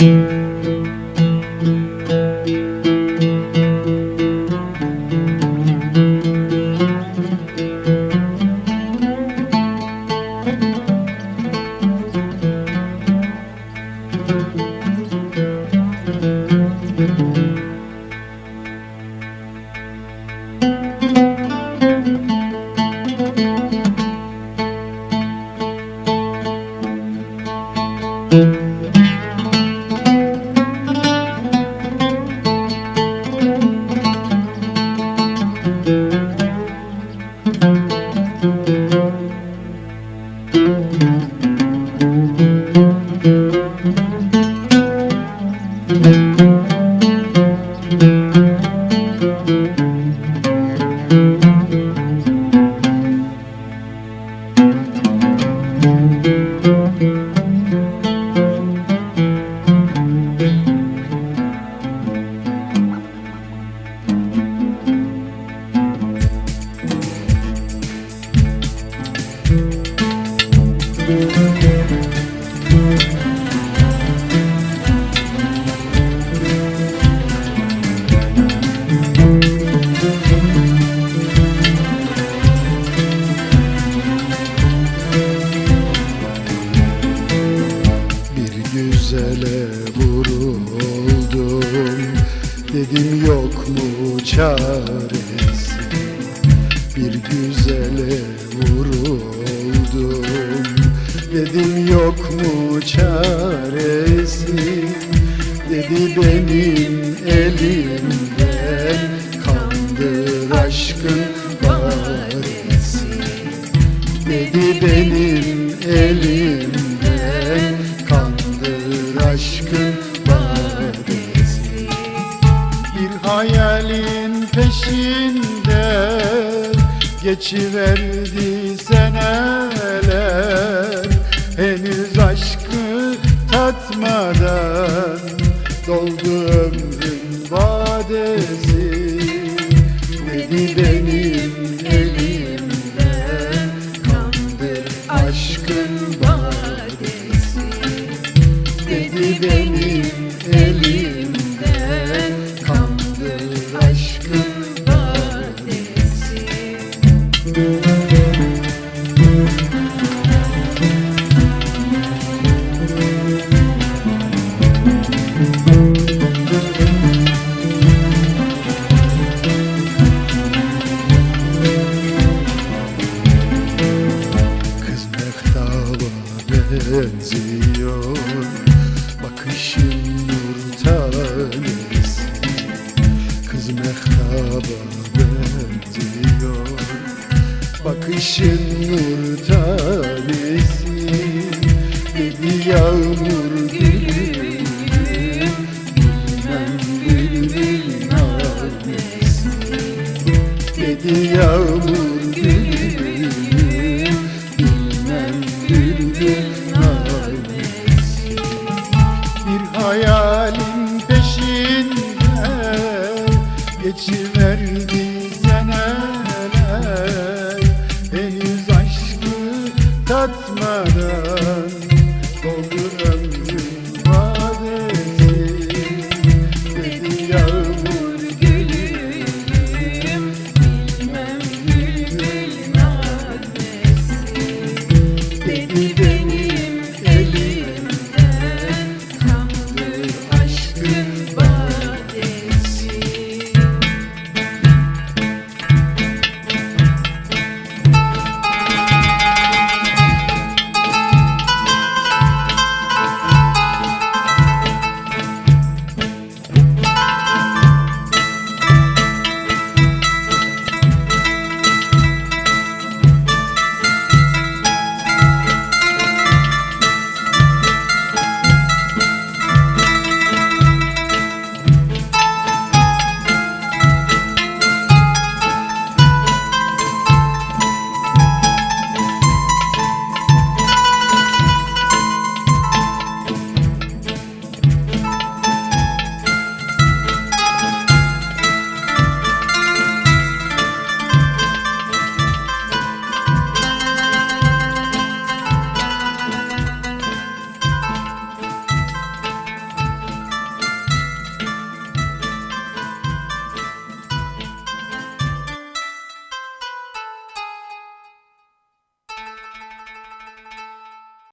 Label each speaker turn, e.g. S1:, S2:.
S1: thank mm -hmm. you güzele vuruldum. Dedim yok mu çaresi? Bir güzele vuruldum Dedim yok mu çaresi? Dedi benim elimden Kandır aşkın baresi Dedi benim elimden Kandır aşkın badesi Bir hayalin peşinde Geçiverdi benziyor. Bakışın nur tanesi Kız mehtaba benziyor. Bakışın nur tanesi Dedi yağmur gülüm Bilmem bülbül nanesi Dedi yağmur geçiverdi seneler Henüz aşkı tatmadan doldu